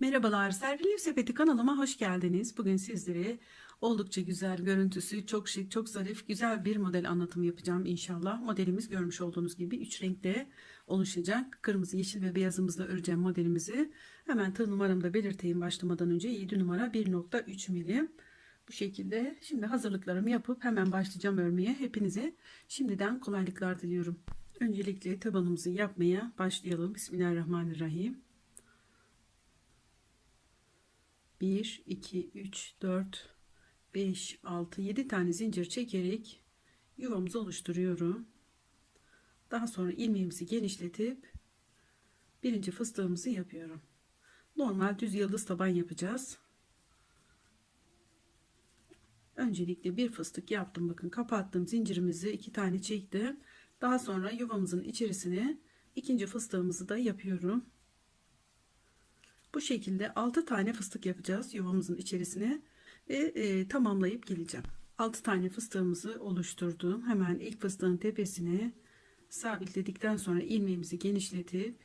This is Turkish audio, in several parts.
Merhabalar, Serpil Sepeti kanalıma hoş geldiniz. Bugün sizlere oldukça güzel, görüntüsü çok şık, çok zarif, güzel bir model anlatımı yapacağım inşallah. Modelimiz görmüş olduğunuz gibi 3 renkte oluşacak. Kırmızı, yeşil ve beyazımızla öreceğim modelimizi. Hemen tığ numaramı da belirteyim başlamadan önce. 7 numara 1.3 milim. Bu şekilde şimdi hazırlıklarımı yapıp hemen başlayacağım örmeye. Hepinize şimdiden kolaylıklar diliyorum. Öncelikle tabanımızı yapmaya başlayalım. Bismillahirrahmanirrahim. 1, 2, 3, 4, 5, 6, 7 tane zincir çekerek yuvamızı oluşturuyorum. Daha sonra ilmeğimizi genişletip birinci fıstığımızı yapıyorum. Normal düz yıldız taban yapacağız. Öncelikle bir fıstık yaptım. Bakın kapattım zincirimizi iki tane çektim. Daha sonra yuvamızın içerisine ikinci fıstığımızı da yapıyorum. Bu şekilde 6 tane fıstık yapacağız yuvamızın içerisine ve e, tamamlayıp geleceğim. 6 tane fıstığımızı oluşturdum. Hemen ilk fıstığın tepesine sabitledikten sonra ilmeğimizi genişletip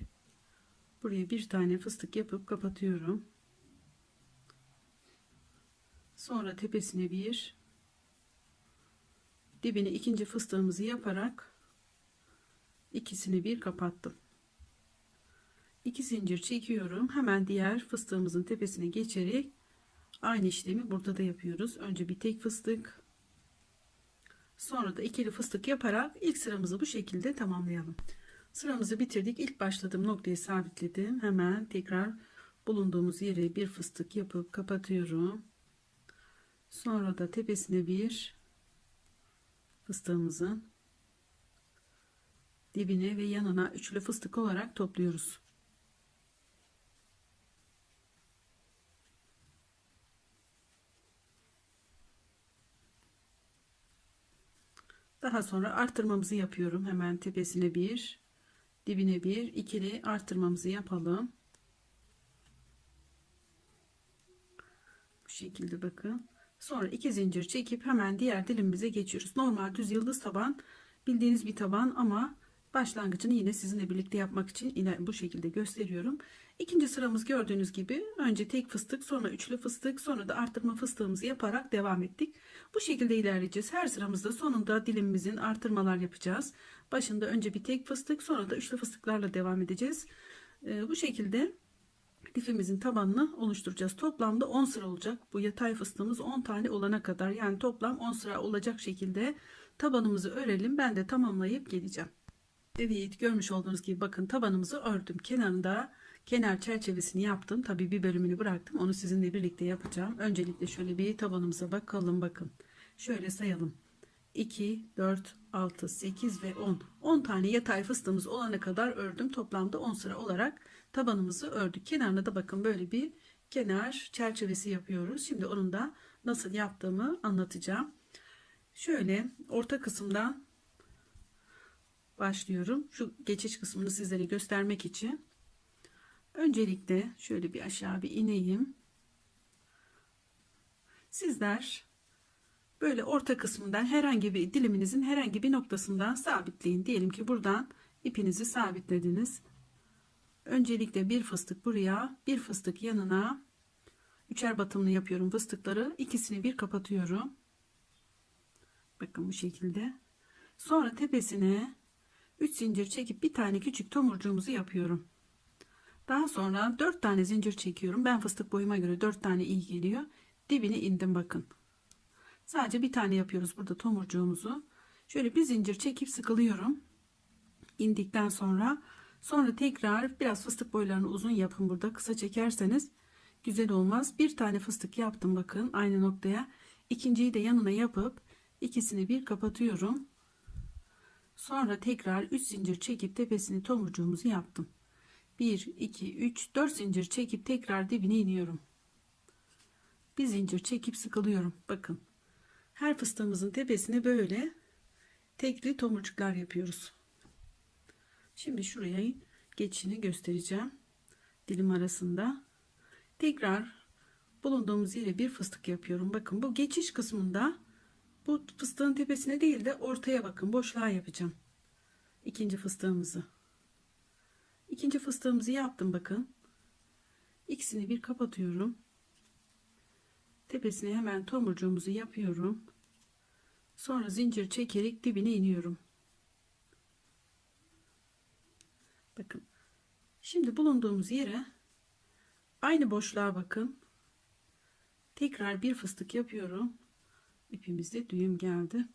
buraya bir tane fıstık yapıp kapatıyorum. Sonra tepesine bir dibine ikinci fıstığımızı yaparak ikisini bir kapattım. 2 zincir çekiyorum. Hemen diğer fıstığımızın tepesine geçerek aynı işlemi burada da yapıyoruz. Önce bir tek fıstık. Sonra da ikili fıstık yaparak ilk sıramızı bu şekilde tamamlayalım. Sıramızı bitirdik. İlk başladığım noktayı sabitledim. Hemen tekrar bulunduğumuz yere bir fıstık yapıp kapatıyorum. Sonra da tepesine bir fıstığımızın dibine ve yanına üçlü fıstık olarak topluyoruz. Daha sonra artırmamızı yapıyorum. Hemen tepesine bir, dibine bir, ikili artırmamızı yapalım. Bu şekilde bakın. Sonra iki zincir çekip hemen diğer dilimimize geçiyoruz. Normal düz yıldız taban bildiğiniz bir taban ama başlangıcını yine sizinle birlikte yapmak için yine bu şekilde gösteriyorum. İkinci sıramız gördüğünüz gibi önce tek fıstık sonra üçlü fıstık sonra da artırma fıstığımızı yaparak devam ettik. Bu şekilde ilerleyeceğiz. Her sıramızda sonunda dilimimizin artırmalar yapacağız. Başında önce bir tek fıstık sonra da üçlü fıstıklarla devam edeceğiz. Ee, bu şekilde lifimizin tabanını oluşturacağız. Toplamda 10 sıra olacak. Bu yatay fıstığımız 10 tane olana kadar yani toplam 10 sıra olacak şekilde tabanımızı örelim. Ben de tamamlayıp geleceğim. Evet görmüş olduğunuz gibi bakın tabanımızı ördüm. Kenarında kenar çerçevesini yaptım. Tabi bir bölümünü bıraktım. Onu sizinle birlikte yapacağım. Öncelikle şöyle bir tabanımıza bakalım bakın. Şöyle sayalım. 2, 4, 6, 8 ve 10. 10 tane yatay fıstığımız olana kadar ördüm. Toplamda 10 sıra olarak tabanımızı ördük. Kenarına da bakın böyle bir kenar çerçevesi yapıyoruz. Şimdi onun da nasıl yaptığımı anlatacağım. Şöyle orta kısımdan başlıyorum. Şu geçiş kısmını sizlere göstermek için. Öncelikle şöyle bir aşağı bir ineyim. Sizler böyle orta kısmından herhangi bir diliminizin herhangi bir noktasından sabitleyin. Diyelim ki buradan ipinizi sabitlediniz. Öncelikle bir fıstık buraya, bir fıstık yanına üçer batımlı yapıyorum fıstıkları. ikisini bir kapatıyorum. Bakın bu şekilde. Sonra tepesine 3 zincir çekip bir tane küçük tomurcuğumuzu yapıyorum. Daha sonra 4 tane zincir çekiyorum. Ben fıstık boyuma göre 4 tane iyi geliyor. Dibine indim bakın. Sadece bir tane yapıyoruz burada tomurcuğumuzu. Şöyle bir zincir çekip sıkılıyorum. İndikten sonra sonra tekrar biraz fıstık boylarını uzun yapın burada. Kısa çekerseniz güzel olmaz. Bir tane fıstık yaptım bakın aynı noktaya. İkinciyi de yanına yapıp ikisini bir kapatıyorum. Sonra tekrar 3 zincir çekip tepesini tomurcuğumuzu yaptım. 1, 2, 3, 4 zincir çekip tekrar dibine iniyorum. Bir zincir çekip sıkılıyorum. Bakın. Her fıstığımızın tepesine böyle tekli tomurcuklar yapıyoruz. Şimdi şuraya geçişini göstereceğim. Dilim arasında. Tekrar bulunduğumuz yere bir fıstık yapıyorum. Bakın bu geçiş kısmında bu fıstığın tepesine değil de ortaya bakın. Boşluğa yapacağım. İkinci fıstığımızı. İkinci fıstığımızı yaptım bakın. ikisini bir kapatıyorum. Tepesine hemen tomurcuğumuzu yapıyorum. Sonra zincir çekerek dibine iniyorum. Bakın. Şimdi bulunduğumuz yere aynı boşluğa bakın. Tekrar bir fıstık yapıyorum. İpimizde düğüm geldi.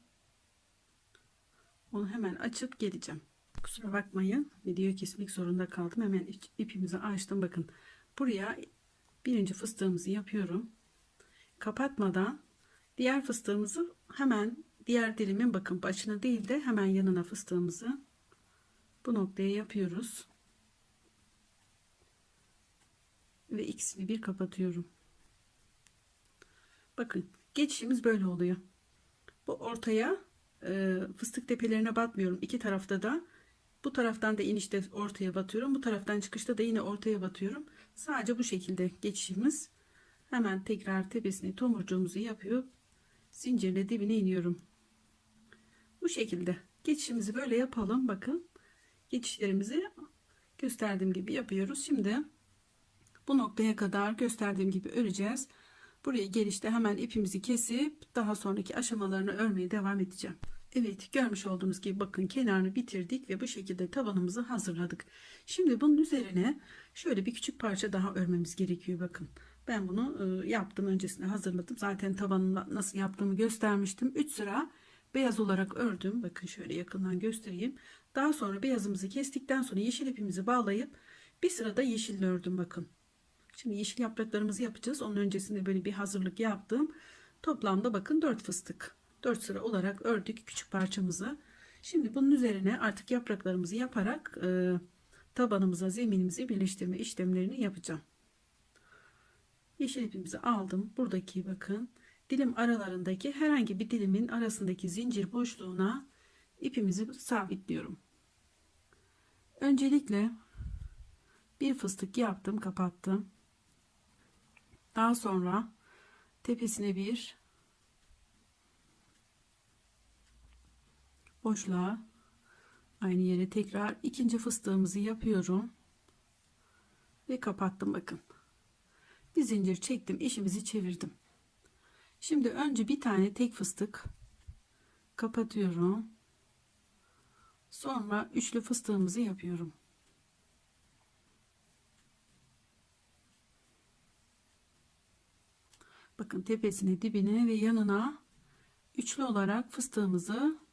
Onu hemen açıp geleceğim. Kusura bakmayın. Videoyu kesmek zorunda kaldım. Hemen ipimizi açtım. Bakın. Buraya birinci fıstığımızı yapıyorum. Kapatmadan diğer fıstığımızı hemen diğer dilimin bakın başına değil de hemen yanına fıstığımızı bu noktaya yapıyoruz. Ve ikisini bir kapatıyorum. Bakın geçişimiz böyle oluyor. Bu ortaya fıstık tepelerine batmıyorum. İki tarafta da bu taraftan da inişte ortaya batıyorum. Bu taraftan çıkışta da yine ortaya batıyorum. Sadece bu şekilde geçişimiz. Hemen tekrar tepesine tomurcuğumuzu yapıyor. Zincirle dibine iniyorum. Bu şekilde geçişimizi böyle yapalım. Bakın geçişlerimizi gösterdiğim gibi yapıyoruz. Şimdi bu noktaya kadar gösterdiğim gibi öreceğiz. Buraya gelişte hemen ipimizi kesip daha sonraki aşamalarını örmeye devam edeceğim. Evet görmüş olduğunuz gibi bakın kenarını bitirdik ve bu şekilde tabanımızı hazırladık. Şimdi bunun üzerine şöyle bir küçük parça daha örmemiz gerekiyor bakın. Ben bunu e, yaptım öncesinde hazırladım. Zaten tabanını nasıl yaptığımı göstermiştim. 3 sıra beyaz olarak ördüm. Bakın şöyle yakından göstereyim. Daha sonra beyazımızı kestikten sonra yeşil ipimizi bağlayıp bir sırada yeşil ördüm bakın. Şimdi yeşil yapraklarımızı yapacağız. Onun öncesinde böyle bir hazırlık yaptım. Toplamda bakın 4 fıstık. 4 sıra olarak ördük küçük parçamızı. Şimdi bunun üzerine artık yapraklarımızı yaparak e, tabanımıza zeminimizi birleştirme işlemlerini yapacağım. Yeşil ipimizi aldım. Buradaki bakın dilim aralarındaki herhangi bir dilimin arasındaki zincir boşluğuna ipimizi sabitliyorum. Öncelikle bir fıstık yaptım, kapattım. Daha sonra tepesine bir boşluğa aynı yere tekrar ikinci fıstığımızı yapıyorum. Ve kapattım bakın. Bir zincir çektim işimizi çevirdim. Şimdi önce bir tane tek fıstık kapatıyorum. Sonra üçlü fıstığımızı yapıyorum. Bakın tepesine dibine ve yanına üçlü olarak fıstığımızı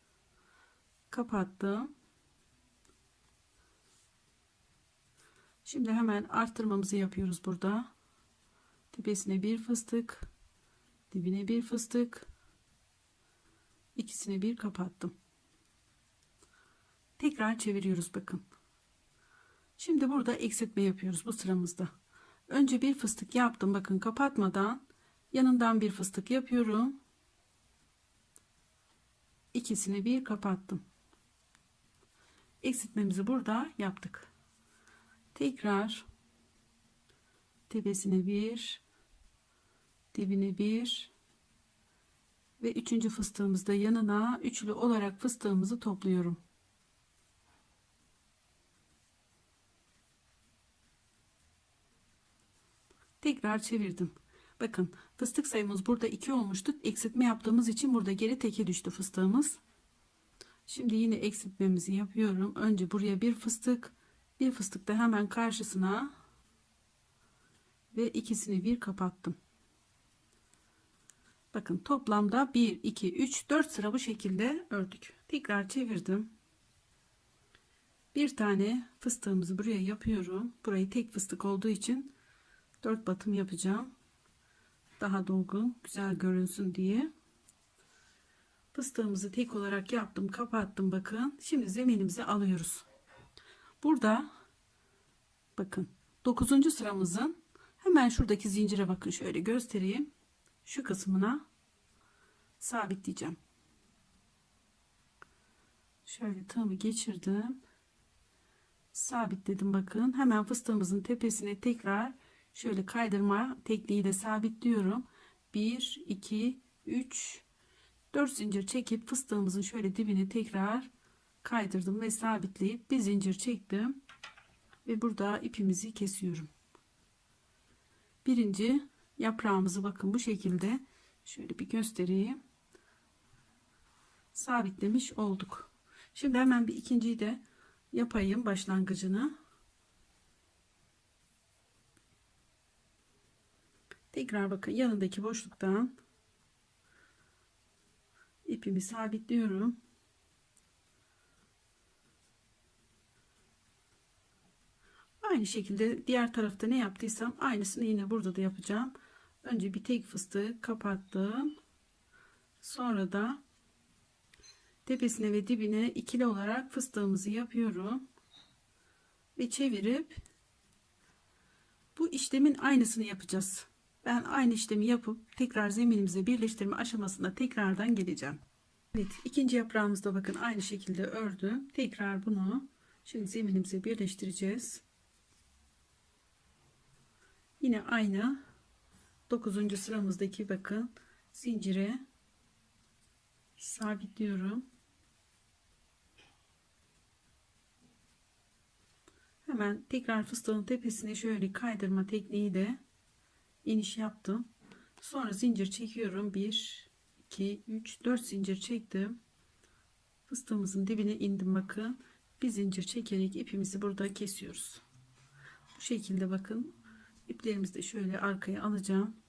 kapattım. Şimdi hemen arttırmamızı yapıyoruz burada. Tepesine bir fıstık, dibine bir fıstık, ikisini bir kapattım. Tekrar çeviriyoruz bakın. Şimdi burada eksiltme yapıyoruz bu sıramızda. Önce bir fıstık yaptım bakın kapatmadan yanından bir fıstık yapıyorum. İkisini bir kapattım eksiltmemizi burada yaptık. Tekrar tepesine bir, dibine bir ve üçüncü fıstığımızda yanına üçlü olarak fıstığımızı topluyorum. Tekrar çevirdim. Bakın fıstık sayımız burada 2 olmuştu. Eksiltme yaptığımız için burada geri teke düştü fıstığımız. Şimdi yine eksiltmemizi yapıyorum. Önce buraya bir fıstık, bir fıstık da hemen karşısına ve ikisini bir kapattım. Bakın toplamda 1 2 3 4 sıra bu şekilde ördük. Tekrar çevirdim. Bir tane fıstığımızı buraya yapıyorum. Burayı tek fıstık olduğu için 4 batım yapacağım. Daha dolgun, güzel görünsün diye. Fıstığımızı tek olarak yaptım, kapattım bakın. Şimdi zeminimizi alıyoruz. Burada bakın 9. sıramızın hemen şuradaki zincire bakın şöyle göstereyim. Şu kısmına sabitleyeceğim. Şöyle tığımı geçirdim. Sabitledim bakın. Hemen fıstığımızın tepesine tekrar şöyle kaydırma tekniğiyle sabitliyorum. 1 2 3 4 zincir çekip fıstığımızın şöyle dibini tekrar kaydırdım ve sabitleyip bir zincir çektim ve burada ipimizi kesiyorum birinci yaprağımızı bakın bu şekilde şöyle bir göstereyim. Sabitlemiş olduk. Şimdi hemen bir ikinciyi de yapayım başlangıcını. Tekrar bakın yanındaki boşluktan ipimi sabitliyorum. Aynı şekilde diğer tarafta ne yaptıysam aynısını yine burada da yapacağım. Önce bir tek fıstığı kapattım. Sonra da tepesine ve dibine ikili olarak fıstığımızı yapıyorum. Ve çevirip bu işlemin aynısını yapacağız. Ben aynı işlemi yapıp tekrar zeminimize birleştirme aşamasında tekrardan geleceğim. Evet ikinci yaprağımızda bakın aynı şekilde ördüm. Tekrar bunu şimdi zeminimize birleştireceğiz. Yine aynı 9. sıramızdaki bakın zincire sabitliyorum. Hemen tekrar fıstığın tepesine şöyle kaydırma tekniğiyle iniş yaptım. Sonra zincir çekiyorum. 1 2 3 4 zincir çektim. Fıstığımızın dibine indim bakın. Bir zincir çekerek ipimizi burada kesiyoruz. Bu şekilde bakın. İplerimizi de şöyle arkaya alacağım.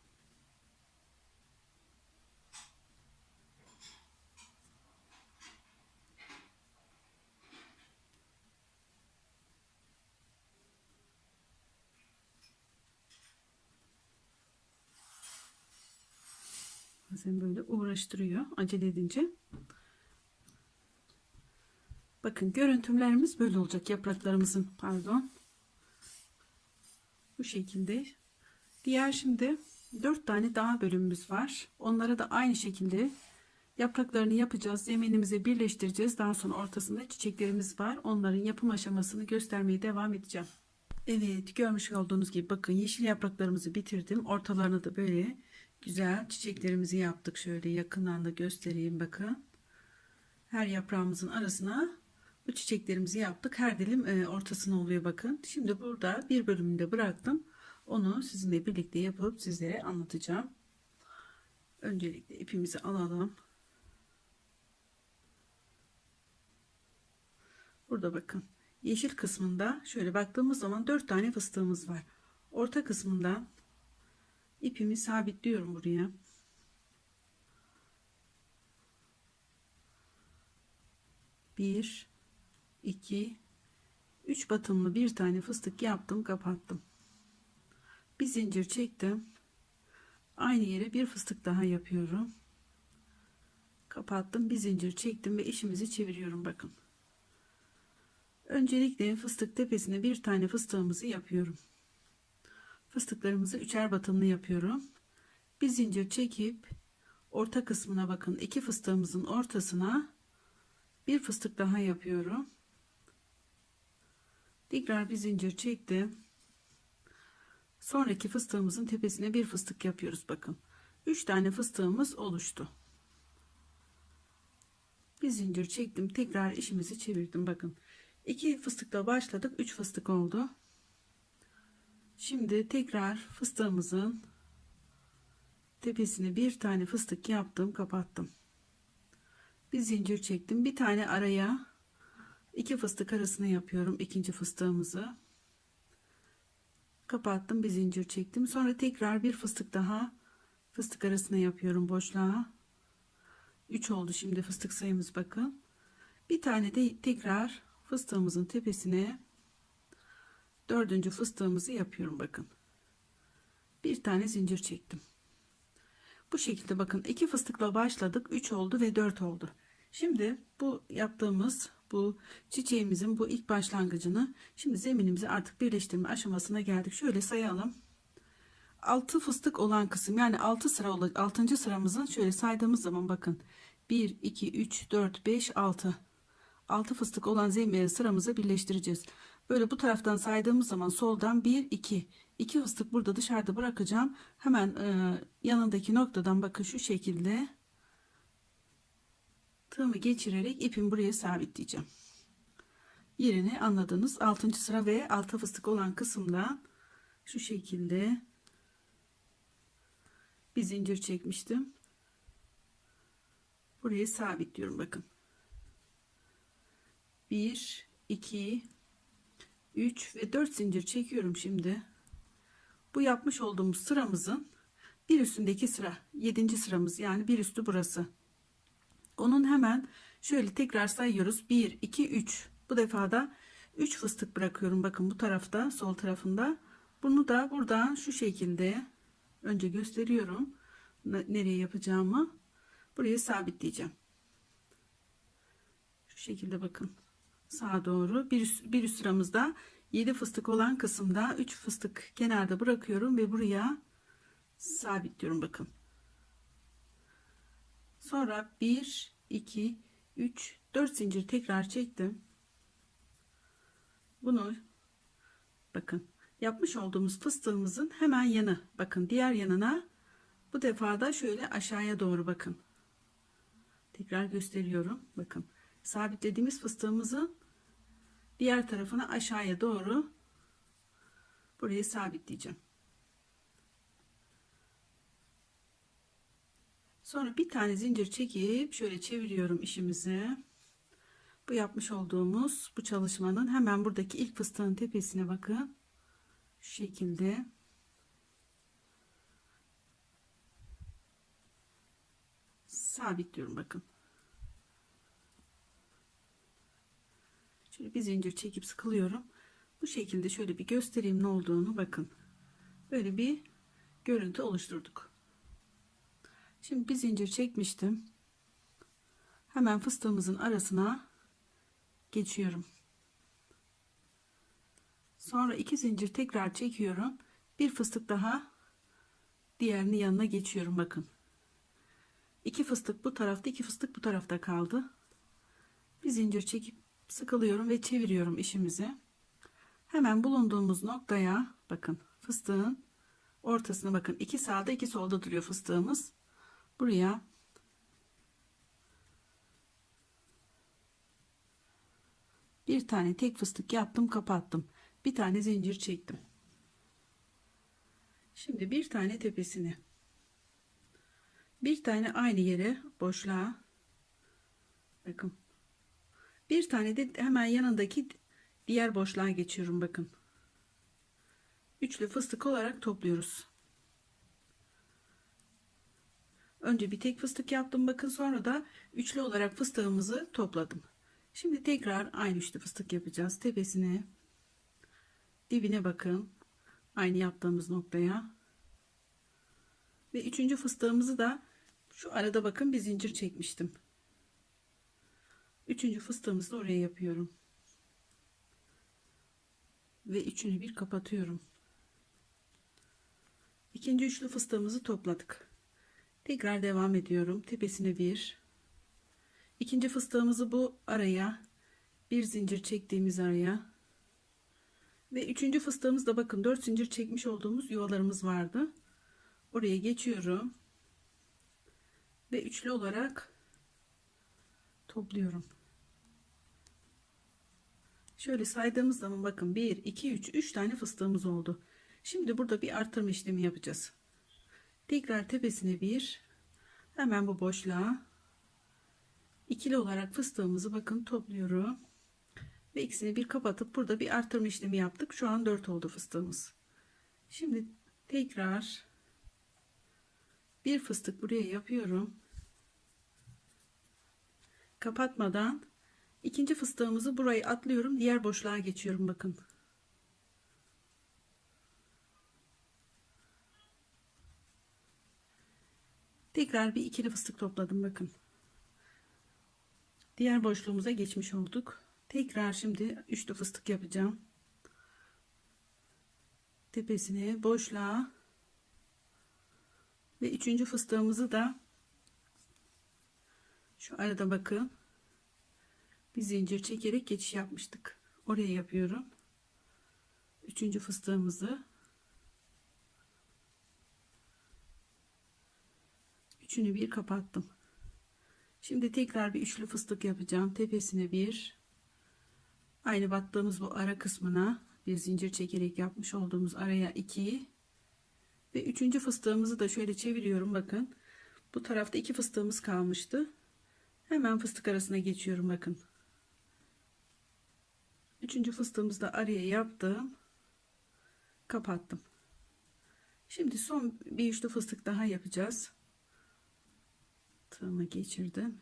Bazen böyle uğraştırıyor acele edince. Bakın görüntülerimiz böyle olacak yapraklarımızın pardon. Bu şekilde. Diğer şimdi 4 tane daha bölümümüz var. Onlara da aynı şekilde yapraklarını yapacağız. Zeminimize birleştireceğiz. Daha sonra ortasında çiçeklerimiz var. Onların yapım aşamasını göstermeye devam edeceğim. Evet görmüş olduğunuz gibi bakın yeşil yapraklarımızı bitirdim. Ortalarını da böyle güzel çiçeklerimizi yaptık. Şöyle yakından da göstereyim bakın. Her yaprağımızın arasına bu çiçeklerimizi yaptık. Her dilim e, ortasına oluyor bakın. Şimdi burada bir bölümünde bıraktım. Onu sizinle birlikte yapıp sizlere anlatacağım. Öncelikle ipimizi alalım. Burada bakın. Yeşil kısmında şöyle baktığımız zaman 4 tane fıstığımız var. Orta kısmından ipimi sabitliyorum buraya. Bir, iki, üç batımlı bir tane fıstık yaptım, kapattım. Bir zincir çektim. Aynı yere bir fıstık daha yapıyorum. Kapattım, bir zincir çektim ve işimizi çeviriyorum bakın. Öncelikle fıstık tepesine bir tane fıstığımızı yapıyorum. Fıstıklarımızı üçer batımlı yapıyorum. Bir zincir çekip orta kısmına bakın. iki fıstığımızın ortasına bir fıstık daha yapıyorum. Tekrar bir zincir çektim. Sonraki fıstığımızın tepesine bir fıstık yapıyoruz bakın. 3 tane fıstığımız oluştu. Bir zincir çektim. Tekrar işimizi çevirdim bakın. 2 fıstıkla başladık. 3 fıstık oldu. Şimdi tekrar fıstığımızın tepesine bir tane fıstık yaptım, kapattım. Bir zincir çektim. Bir tane araya iki fıstık arasına yapıyorum ikinci fıstığımızı. Kapattım, bir zincir çektim. Sonra tekrar bir fıstık daha fıstık arasına yapıyorum boşluğa. 3 oldu şimdi fıstık sayımız bakın. Bir tane de tekrar fıstığımızın tepesine dördüncü fıstığımızı yapıyorum bakın. Bir tane zincir çektim. Bu şekilde bakın iki fıstıkla başladık. 3 oldu ve 4 oldu. Şimdi bu yaptığımız bu çiçeğimizin bu ilk başlangıcını şimdi zeminimizi artık birleştirme aşamasına geldik. Şöyle sayalım. 6 fıstık olan kısım yani 6 sıra 6. sıramızın şöyle saydığımız zaman bakın 1 2 3 4 5 6 6 fıstık olan zemin sıramızı birleştireceğiz. Böyle bu taraftan saydığımız zaman soldan 1 2 2 fıstık burada dışarıda bırakacağım. Hemen e, yanındaki noktadan bakın şu şekilde tığımı geçirerek ipimi buraya sabitleyeceğim. Yerini anladınız. 6. sıra ve 6 fıstık olan kısımdan şu şekilde bir zincir çekmiştim. Burayı sabitliyorum bakın. 1 2 3 ve 4 zincir çekiyorum şimdi. Bu yapmış olduğumuz sıramızın bir üstündeki sıra 7. sıramız yani bir üstü burası. Onun hemen şöyle tekrar sayıyoruz. 1 2 3. Bu defa da 3 fıstık bırakıyorum. Bakın bu tarafta, sol tarafında. Bunu da buradan şu şekilde önce gösteriyorum. Ne- Nereye yapacağımı. Buraya sabitleyeceğim. Şu şekilde bakın. Sağa doğru. Bir üst, bir üst sıramızda 7 fıstık olan kısımda 3 fıstık kenarda bırakıyorum ve buraya sabitliyorum bakın. Sonra 1 2 3 4 zincir tekrar çektim. Bunu bakın yapmış olduğumuz fıstığımızın hemen yanı bakın diğer yanına bu defa da şöyle aşağıya doğru bakın. Tekrar gösteriyorum. Bakın sabitlediğimiz fıstığımızın diğer tarafına aşağıya doğru burayı sabitleyeceğim. Sonra bir tane zincir çekip şöyle çeviriyorum işimizi. Bu yapmış olduğumuz bu çalışmanın hemen buradaki ilk fıstığın tepesine bakın. Şu şekilde. Sabitliyorum bakın. Şöyle bir zincir çekip sıkılıyorum. Bu şekilde şöyle bir göstereyim ne olduğunu bakın. Böyle bir görüntü oluşturduk. Şimdi bir zincir çekmiştim. Hemen fıstığımızın arasına geçiyorum. Sonra iki zincir tekrar çekiyorum. Bir fıstık daha diğerinin yanına geçiyorum bakın. İki fıstık bu tarafta, iki fıstık bu tarafta kaldı. Bir zincir çekip sıkılıyorum ve çeviriyorum işimizi. Hemen bulunduğumuz noktaya bakın fıstığın ortasına bakın. iki sağda iki solda duruyor fıstığımız. Buraya bir tane tek fıstık yaptım kapattım. Bir tane zincir çektim. Şimdi bir tane tepesini bir tane aynı yere boşluğa bakın bir tane de hemen yanındaki diğer boşluğa geçiyorum bakın. Üçlü fıstık olarak topluyoruz. Önce bir tek fıstık yaptım bakın sonra da üçlü olarak fıstığımızı topladım. Şimdi tekrar aynı üçlü fıstık yapacağız. Tepesine dibine bakın. Aynı yaptığımız noktaya. Ve üçüncü fıstığımızı da şu arada bakın bir zincir çekmiştim. Üçüncü fıstığımızı da oraya yapıyorum. Ve üçünü bir kapatıyorum. İkinci üçlü fıstığımızı topladık. Tekrar devam ediyorum. Tepesine bir. İkinci fıstığımızı bu araya bir zincir çektiğimiz araya ve üçüncü fıstığımızda bakın dört zincir çekmiş olduğumuz yuvalarımız vardı. Oraya geçiyorum ve üçlü olarak topluyorum. Şöyle saydığımız zaman bakın 1 2 3 3 tane fıstığımız oldu. Şimdi burada bir artırma işlemi yapacağız. Tekrar tepesine bir hemen bu boşluğa ikili olarak fıstığımızı bakın topluyorum. Ve ikisini bir kapatıp burada bir artırma işlemi yaptık. Şu an 4 oldu fıstığımız. Şimdi tekrar bir fıstık buraya yapıyorum kapatmadan ikinci fıstığımızı burayı atlıyorum. Diğer boşluğa geçiyorum bakın. Tekrar bir ikili fıstık topladım bakın. Diğer boşluğumuza geçmiş olduk. Tekrar şimdi üçlü fıstık yapacağım. Tepesine boşluğa ve üçüncü fıstığımızı da şu arada bakın. Bir zincir çekerek geçiş yapmıştık. Oraya yapıyorum. Üçüncü fıstığımızı. Üçünü bir kapattım. Şimdi tekrar bir üçlü fıstık yapacağım. Tepesine bir. Aynı battığımız bu ara kısmına bir zincir çekerek yapmış olduğumuz araya iki. Ve üçüncü fıstığımızı da şöyle çeviriyorum bakın. Bu tarafta iki fıstığımız kalmıştı. Hemen fıstık arasına geçiyorum bakın. Üçüncü fıstığımızı da araya yaptım. Kapattım. Şimdi son bir üçlü fıstık daha yapacağız. Tığımı geçirdim.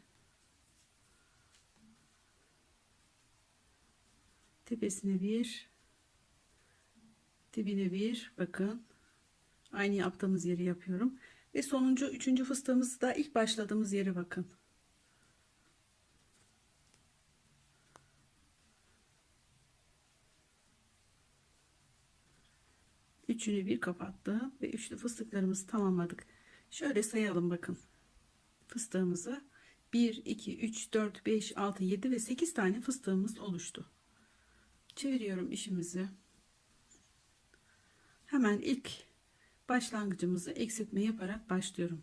Tepesine bir, dibine bir bakın. Aynı yaptığımız yeri yapıyorum. Ve sonuncu üçüncü fıstığımız da ilk başladığımız yere bakın. Üçünü bir kapattım ve üçlü fıstıklarımızı tamamladık. Şöyle sayalım bakın. Fıstığımızı 1, 2, 3, 4, 5, 6, 7 ve 8 tane fıstığımız oluştu. Çeviriyorum işimizi. Hemen ilk başlangıcımızı eksiltme yaparak başlıyorum.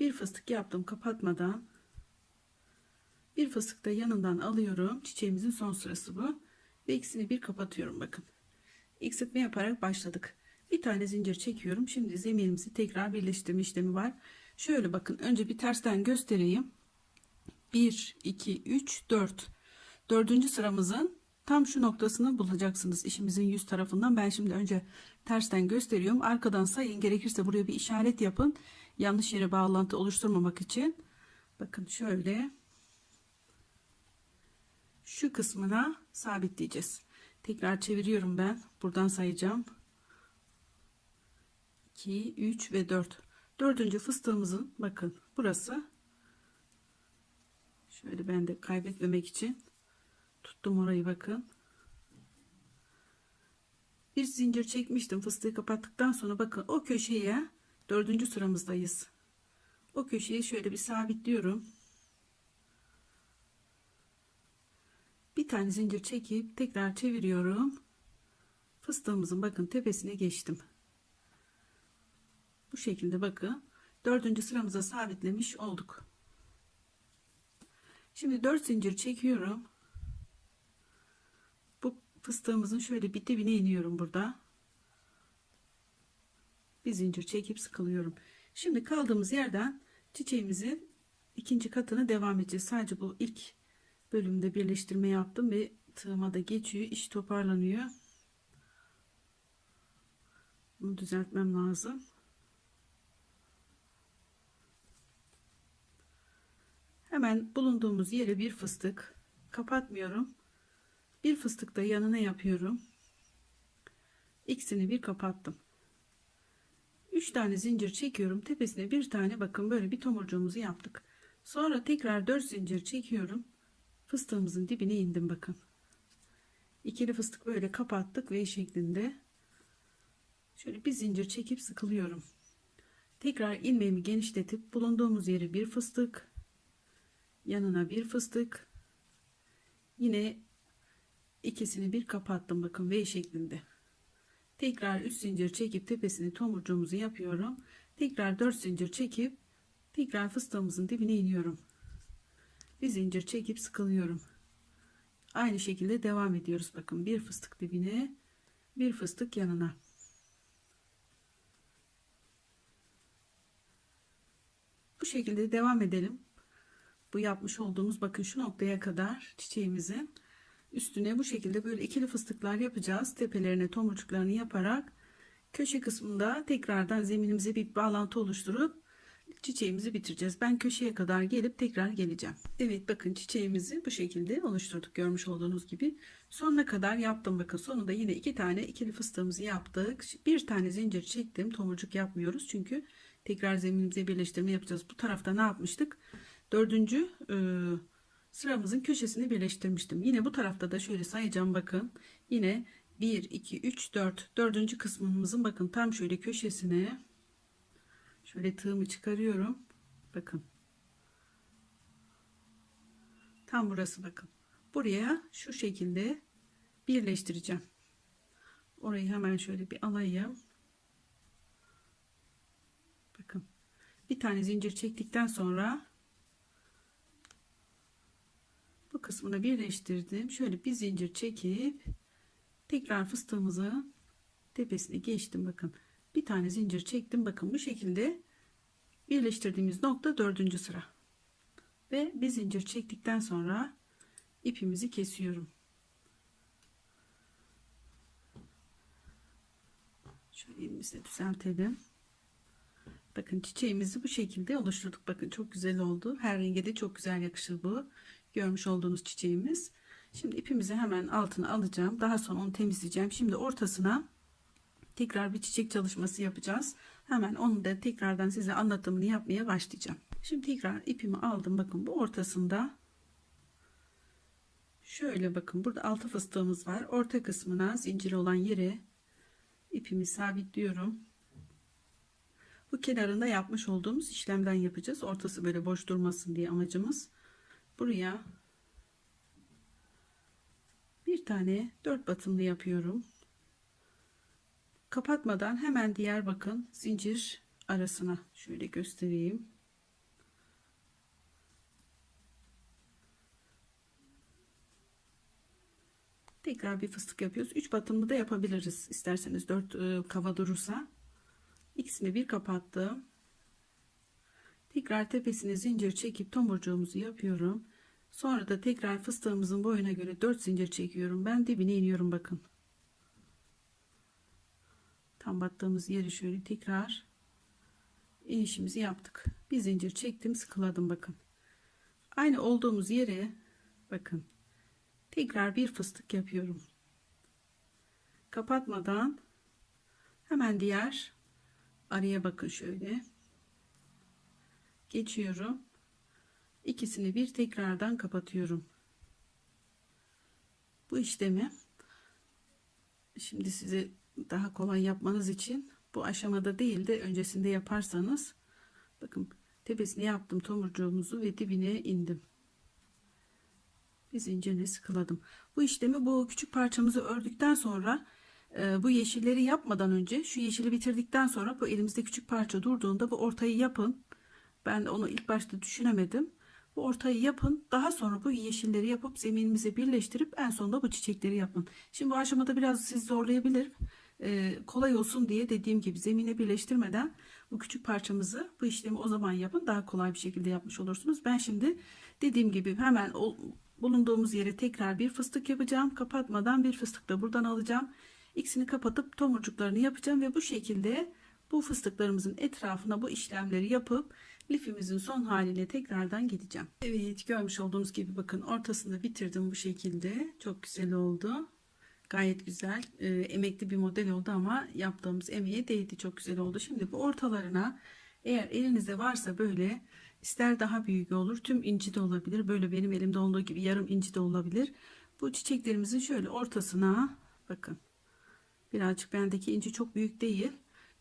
Bir fıstık yaptım kapatmadan. Bir fıstık da yanından alıyorum. Çiçeğimizin son sırası bu. Ve ikisini bir kapatıyorum bakın. Eksiltme yaparak başladık. Bir tane zincir çekiyorum. Şimdi zeminimizi tekrar birleştirme işlemi var. Şöyle bakın önce bir tersten göstereyim. 1, 2, 3, 4. Dördüncü sıramızın tam şu noktasını bulacaksınız işimizin yüz tarafından. Ben şimdi önce tersten gösteriyorum. Arkadan sayın gerekirse buraya bir işaret yapın. Yanlış yere bağlantı oluşturmamak için. Bakın şöyle. Şu kısmına sabitleyeceğiz. Tekrar çeviriyorum ben. Buradan sayacağım. 2, 3 ve 4. Dördüncü fıstığımızın bakın burası. Şöyle ben de kaybetmemek için tuttum orayı bakın. Bir zincir çekmiştim fıstığı kapattıktan sonra bakın o köşeye dördüncü sıramızdayız. O köşeyi şöyle bir sabitliyorum. Bir tane zincir çekip tekrar çeviriyorum. Fıstığımızın bakın tepesine geçtim. Bu şekilde bakın. Dördüncü sıramıza sabitlemiş olduk. Şimdi 4 zincir çekiyorum. Bu fıstığımızın şöyle bir dibine iniyorum burada. Bir zincir çekip sıkılıyorum. Şimdi kaldığımız yerden çiçeğimizin ikinci katına devam edeceğiz. Sadece bu ilk bölümde birleştirme yaptım ve tığıma da geçiyor. İş toparlanıyor. Bunu düzeltmem lazım. Hemen bulunduğumuz yere bir fıstık kapatmıyorum. Bir fıstık da yanına yapıyorum. İkisini bir kapattım. 3 tane zincir çekiyorum. Tepesine bir tane bakın böyle bir tomurcuğumuzu yaptık. Sonra tekrar 4 zincir çekiyorum. Fıstığımızın dibine indim bakın. İkili fıstık böyle kapattık V şeklinde. Şöyle bir zincir çekip sıkılıyorum. Tekrar ilmeğimi genişletip bulunduğumuz yere bir fıstık yanına bir fıstık. Yine ikisini bir kapattım bakın V şeklinde. Tekrar 3 zincir çekip tepesini tomurcuğumuzu yapıyorum. Tekrar 4 zincir çekip tekrar fıstığımızın dibine iniyorum. Bir zincir çekip sıkılıyorum. Aynı şekilde devam ediyoruz bakın bir fıstık dibine bir fıstık yanına. Bu şekilde devam edelim bu yapmış olduğumuz bakın şu noktaya kadar çiçeğimizin üstüne bu şekilde böyle ikili fıstıklar yapacağız. Tepelerine tomurcuklarını yaparak köşe kısmında tekrardan zeminimize bir bağlantı oluşturup çiçeğimizi bitireceğiz. Ben köşeye kadar gelip tekrar geleceğim. Evet bakın çiçeğimizi bu şekilde oluşturduk görmüş olduğunuz gibi. Sonuna kadar yaptım bakın sonunda yine iki tane ikili fıstığımızı yaptık. Bir tane zincir çektim tomurcuk yapmıyoruz çünkü tekrar zeminimize birleştirme yapacağız. Bu tarafta ne yapmıştık? Dördüncü e, sıramızın köşesini birleştirmiştim. Yine bu tarafta da şöyle sayacağım bakın. Yine 1, 2, 3, 4. Dördüncü kısmımızın bakın tam şöyle köşesine şöyle tığımı çıkarıyorum. Bakın. Tam burası bakın. Buraya şu şekilde birleştireceğim. Orayı hemen şöyle bir alayım. Bakın. Bir tane zincir çektikten sonra bu kısmını birleştirdim. Şöyle bir zincir çekip tekrar fıstığımızı tepesine geçtim. Bakın bir tane zincir çektim. Bakın bu şekilde birleştirdiğimiz nokta dördüncü sıra. Ve bir zincir çektikten sonra ipimizi kesiyorum. Şöyle elimizi düzeltelim. Bakın çiçeğimizi bu şekilde oluşturduk. Bakın çok güzel oldu. Her renge de çok güzel yakışır bu. Görmüş olduğunuz çiçeğimiz. Şimdi ipimizi hemen altına alacağım. Daha sonra onu temizleyeceğim. Şimdi ortasına tekrar bir çiçek çalışması yapacağız. Hemen onu da tekrardan size anlatımını yapmaya başlayacağım. Şimdi tekrar ipimi aldım. Bakın bu ortasında şöyle bakın burada altı fıstığımız var. Orta kısmına zincir olan yere ipimi sabitliyorum. Bu kenarında yapmış olduğumuz işlemden yapacağız. Ortası böyle boş durmasın diye amacımız. Buraya bir tane dört batımlı yapıyorum. Kapatmadan hemen diğer bakın zincir arasına şöyle göstereyim. Tekrar bir fıstık yapıyoruz. 3 batımlı da yapabiliriz. İsterseniz 4 kava durursa. İkisini bir kapattım. Tekrar tepesine zincir çekip tomurcuğumuzu yapıyorum. Sonra da tekrar fıstığımızın boyuna göre 4 zincir çekiyorum. Ben dibine iniyorum bakın. Tam battığımız yeri şöyle tekrar inişimizi yaptık. Bir zincir çektim, sıkıladım bakın. Aynı olduğumuz yere bakın. Tekrar bir fıstık yapıyorum. Kapatmadan hemen diğer araya bakın şöyle. Geçiyorum. İkisini bir tekrardan kapatıyorum. Bu işlemi şimdi size daha kolay yapmanız için bu aşamada değil de öncesinde yaparsanız bakın tepesine yaptım tomurcuğumuzu ve dibine indim. Bir zincirle sıkıladım. Bu işlemi bu küçük parçamızı ördükten sonra e, bu yeşilleri yapmadan önce şu yeşili bitirdikten sonra bu elimizde küçük parça durduğunda bu ortayı yapın. Ben onu ilk başta düşünemedim. Bu ortayı yapın. Daha sonra bu yeşilleri yapıp zeminimize birleştirip en sonunda bu çiçekleri yapın. Şimdi bu aşamada biraz siz zorlayabilir. Ee, kolay olsun diye dediğim gibi zemine birleştirmeden bu küçük parçamızı bu işlemi o zaman yapın. Daha kolay bir şekilde yapmış olursunuz. Ben şimdi dediğim gibi hemen o, bulunduğumuz yere tekrar bir fıstık yapacağım. Kapatmadan bir fıstık da buradan alacağım. İkisini kapatıp tomurcuklarını yapacağım ve bu şekilde bu fıstıklarımızın etrafına bu işlemleri yapıp lifimizin son haline tekrardan gideceğim. Evet görmüş olduğunuz gibi bakın ortasını bitirdim bu şekilde. Çok güzel oldu. Gayet güzel e, emekli bir model oldu ama yaptığımız emeğe değdi. Çok güzel oldu. Şimdi bu ortalarına eğer elinizde varsa böyle ister daha büyük olur. Tüm inci de olabilir. Böyle benim elimde olduğu gibi yarım inci de olabilir. Bu çiçeklerimizin şöyle ortasına bakın. Birazcık bendeki inci çok büyük değil.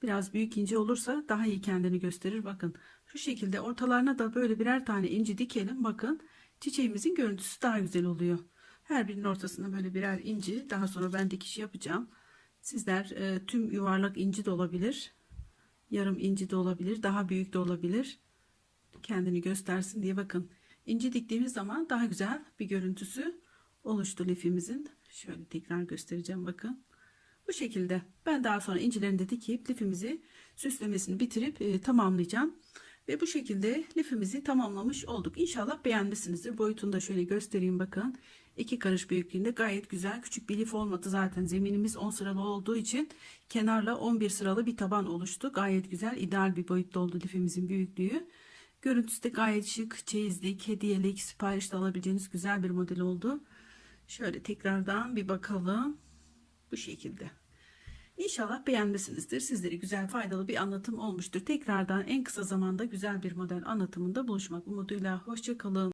Biraz büyük ince olursa daha iyi kendini gösterir. Bakın şu şekilde ortalarına da böyle birer tane inci dikelim. Bakın çiçeğimizin görüntüsü daha güzel oluyor. Her birinin ortasına böyle birer inci. Daha sonra ben dikiş yapacağım. Sizler e, tüm yuvarlak inci de olabilir. Yarım inci de olabilir. Daha büyük de olabilir. Kendini göstersin diye bakın. İnci diktiğimiz zaman daha güzel bir görüntüsü oluştu lifimizin. Şöyle tekrar göstereceğim bakın. Bu şekilde ben daha sonra incilerini de dikip lifimizi süslemesini bitirip e, tamamlayacağım. Ve bu şekilde lifimizi tamamlamış olduk. İnşallah beğenmişsinizdir. Boyutunu da şöyle göstereyim bakın. 2 karış büyüklüğünde gayet güzel küçük bir lif olmadı zaten. Zeminimiz 10 sıralı olduğu için kenarla 11 sıralı bir taban oluştu. Gayet güzel ideal bir boyutta oldu lifimizin büyüklüğü. Görüntüsü de gayet şık, çeyizlik, hediyelik, siparişte alabileceğiniz güzel bir model oldu. Şöyle tekrardan bir bakalım. Bu şekilde. İnşallah beğenmişsinizdir. Sizleri güzel faydalı bir anlatım olmuştur. Tekrardan en kısa zamanda güzel bir model anlatımında buluşmak umuduyla. Hoşçakalın.